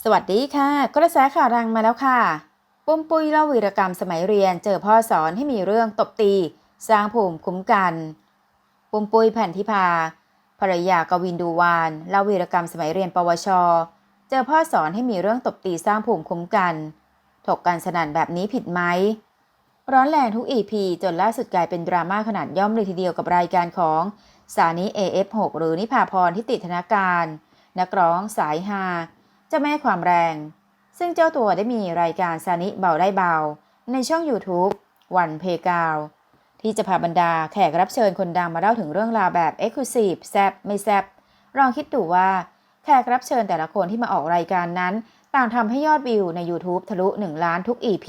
สวัสดีค่ะ กระแสข่าวดังมาแล้วค่ะ ปุ้มปุ้ยเล่าวีรกรรมสมัยเรียน เจอพ่อสอนให้มีเรื่องตบตี สร้างภูมิคุ้มกัน ปุ้มปุ้ยแผ่นทิพาภรรยากวินดูวานเล่าวีรกรรมสมัยเรียนปวช เจอพ่อสอนให้มีเรื่องตบตีสร้างภูมิคุ้มกัน ถกกันสนั่นแบบนี้ผิดไหม ร้อนแรงทุก EP จนล่าสุดกลายเป็นดราม่าขนาดย่อมเลยทีเดียวกับรายการของสานิ AF6 หรือนิพาพรทิติธนาการ นักร้องสายฮา จ้าแม่ความแรง ซึ่งเจ้าตัวได้มีรายการสานิเบาได้เบา ในช่อง YouTube วันเพกาวที่จะพาบรรดาแขกรับเชิญคนดังมาเล่าถึงเรื่องราวแบบ e x c l u s i v e แซบไม่แซบลองคิดดูว่าแขกรับเชิญแต่ละคนที่มาออกรายการนั้น ต่างทำให้ยอดวิวใน YouTube ทะลุ 1 ล้านทุก EP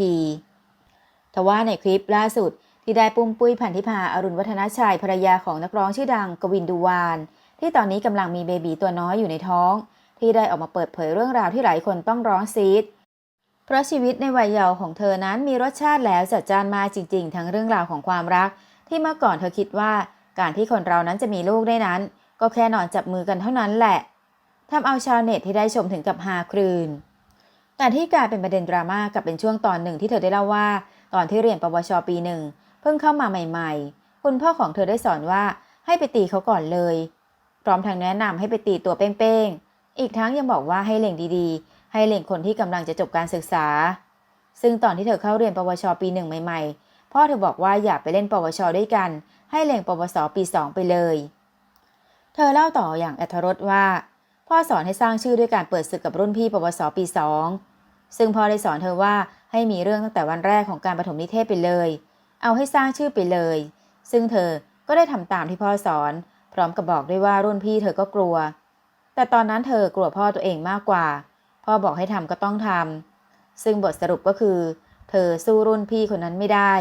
ทว่าในคลิปล่าสุดที่ได้ปุ้มปุ้ยพันธิพาอรุณวัฒนชัยภรรยาของนักร้องชื่อดังกวินดูวาน ที่ตอนนี้กำลังมีเบบีตัวน้อยอยู่ในท้อง ที่ได้ออกมาเปิดเผยเรื่องราวที่หลายคนต้องร้องซีด เพราะชีวิตในวัยเยาว์ของเธอนั้นมีรสชาติแล้วจัดจ้านมากจริง ๆ ทั้งเรื่องราวของความรัก ที่เมื่อก่อนเธอคิดว่า การที่คนเรานั้นจะมีลูกได้นั้น ก็แค่นอนจับมือกันเท่านั้นแหละทำเอาชาวเน็ตที่ได้ชมถึงกับฮาครืน แต่ที่กลายเป็นประเด็นดราม่ากับเป็นช่วงตอนหนึ่งที่เธอได้เล่าว่า ตอนที่เรียนปวชปีหนึ่งเพิ่งเข้ามาใหม่ ๆ คุณพ่อของเธอได้สอนว่าให้ไปตีเขาก่อนเลย พร้อมทั้งแนะนำให้ไปตีตัวเป้ง อีกทั้งยังบอกว่าให้เล็งดีๆ ให้เล็งคนที่กำลังจะจบการศึกษา ซึ่งตอนที่เธอเข้าเรียนปวชปีหนึ่งใหม่ๆ พ่อเธอบอกว่าอย่าไปเล่นปวชด้วยกัน ให้เล็งปวสปีสองไปเลย เธอเล่าต่ออย่างอัธรสว่า พ่อสอนให้สร้างชื่อด้วยการเปิดศึกกับรุ่นพี่ปวสปีสองซึ่งพ่อได้สอนเธอว่าให้มีเรื่องตั้งแต่วันแรกของการประถมนิเทศไปเลย เอาให้สร้างชื่อไปเลย ซึ่งเธอก็ได้ทำตามที่พ่อสอน พร้อมกับบอกด้วยว่ารุ่นพี่เธอก็กลัว แต่ตอนนั้นเธอกลัวพ่อตัวเองมากกว่า พ่อบอกให้ทำก็ต้องทำซึ่งบทสรุปก็คือ เธอสู้รุ่นพี่คนนั้นไม่ได้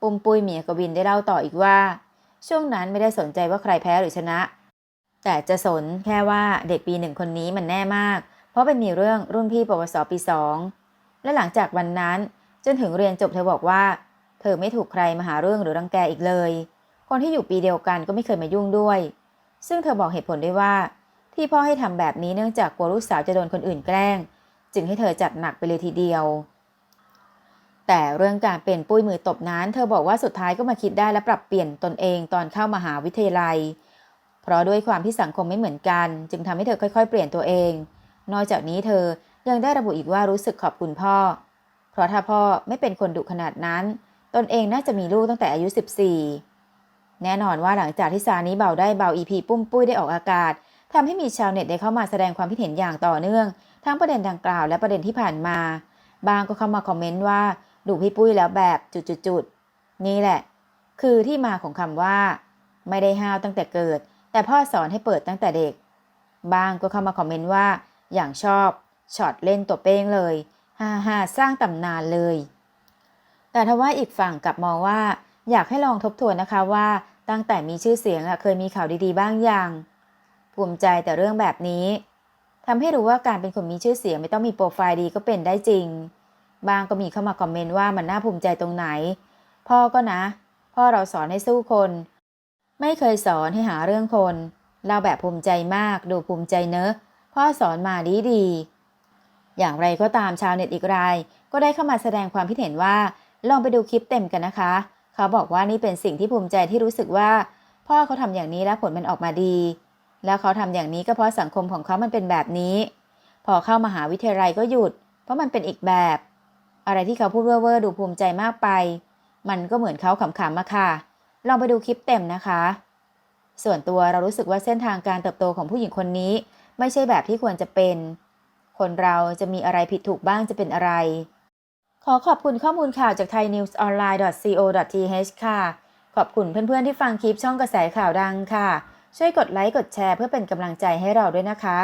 ปุ้มปุ้ยเมียกวินได้เล่าต่ออีกว่า ช่วงนั้นไม่ได้สนใจว่าใครแพ้หรือชนะ แต่จะสนแค่ว่าเด็กปีหนึ่งคนนี้มันแน่มาก เพราะเป็นมีเรื่องรุ่นพี่ปวสปีสองและหลังจากวันนั้นจนถึงเรียนจบเธอบอกว่า เธอไม่ถูกใครมาหาเรื่องหรือรังแกอีกเลย คนที่อยู่ปีเดียวกันก็ไม่เคยมายุ่งด้วย ซึ่งเธอบอกเหตุผลได้ว่า ที่พ่อให้ทำแบบนี้เนื่องจากกลัวลูกสาวจะโดนคนอื่นแกล้ง จึงให้เธอจัดหนักไปเลยทีเดียว แต่เรื่องการเป็นปุ้ยมือตบนั้น เธอบอกว่าสุดท้ายก็มาคิดได้และปรับเปลี่ยนตนเองตอนเข้ามาหาวิทยาลัย เพราะด้วยความที่สังคมไม่เหมือนกัน จึงทำให้เธอค่อย ๆ เปลี่ยนตัวเอง นอกจากนี้เธอยังได้ระบุอีกว่ารู้สึกขอบคุณพ่อ เพราะถ้าพ่อไม่เป็นคนดุขนาดนั้น ตนเองน่าจะมีลูกตั้งแต่อายุ 14 แน่นอนว่าหลังจากที่ซานี้เบาได้เบาอีพีปุ้มปุ้ยได้ออกอากาศ ทำให้มีชาวเน็ตได้เข้ามาแสดงความคิดเห็นอย่างต่อเนื่อง ทั้งประเด็นดังกล่าวและประเด็นที่ผ่านมา บางก็เข้ามาคอมเมนต์ว่าดูพี่ปุ้ยแล้วแบบจุดๆนี่แหละ คือที่มาของคำว่า ไม่ได้ห้าวตั้งแต่เกิด แต่พ่อสอนให้เปิดตั้งแต่เด็ก บางก็เข้ามาคอมเมนต์ว่า อย่างชอบช็อตเล่นตัวเป้งเลยฮ่าฮ่าสร้างตำนานเลย แต่ทว่าอีกฝั่งกลับมองว่า อยากให้ลองทบทวนนะคะว่าตั้งแต่มีชื่อเสียงเคยมีข่าวดีๆ บ้างอย่าง ภูมิใจแต่เรื่องแบบนี้ทำให้รู้ว่าการเป็นคนมีชื่อเสียงไม่ต้องมีโปรไฟล์ดีก็เป็นได้จริง บางก็มีเข้ามาคอมเมนต์ว่ามันน่าภูมิใจตรงไหน พ่อก็นะ พ่อเราสอนให้สู้คน ไม่เคยสอนให้หาเรื่องคน เราแบบภูมิใจมากดูภูมิใจเนอะ พ่อสอนมาดีดี อย่างไรก็ตามชาวเน็ตอีกราย ก็ได้เข้ามาแสดงความคิดเห็นว่า ลองไปดูคลิปเต็มกันนะคะ เขาบอกว่านี่เป็นสิ่งที่ภูมิใจที่รู้สึกว่า พ่อเขาทำอย่างนี้แล้วผลมันออกมาดี แล้วเขาทำอย่างนี้ก็เพราะสังคมของเขามันเป็นแบบนี้ พอเข้ามาหาวิทยาลัยก็หยุด เพราะมันเป็นอีกแบบ อะไรที่เขาพูดเว่อร์ดูภูมิใจมากไป มันก็เหมือนเขาขำๆมาค่ะ ลองไปดูคลิปเต็มนะคะ ส่วนตัวเรารู้สึกว่าเส้นทางการเติบโตของผู้หญิงคนนี้ ไม่ใช่แบบที่ควรจะเป็น คนเราจะมีอะไรผิดถูกบ้างจะเป็นอะไร ขอขอบคุณข้อมูลข่าวจาก thainewsonline.co.th ค่ะ ขอบคุณเพื่อนๆที่ฟังคลิปช่องกระแสข่าวดังค่ะ ช่วยกดไลค์กดแชร์เพื่อเป็นกำลังใจให้เราด้วยนะคะ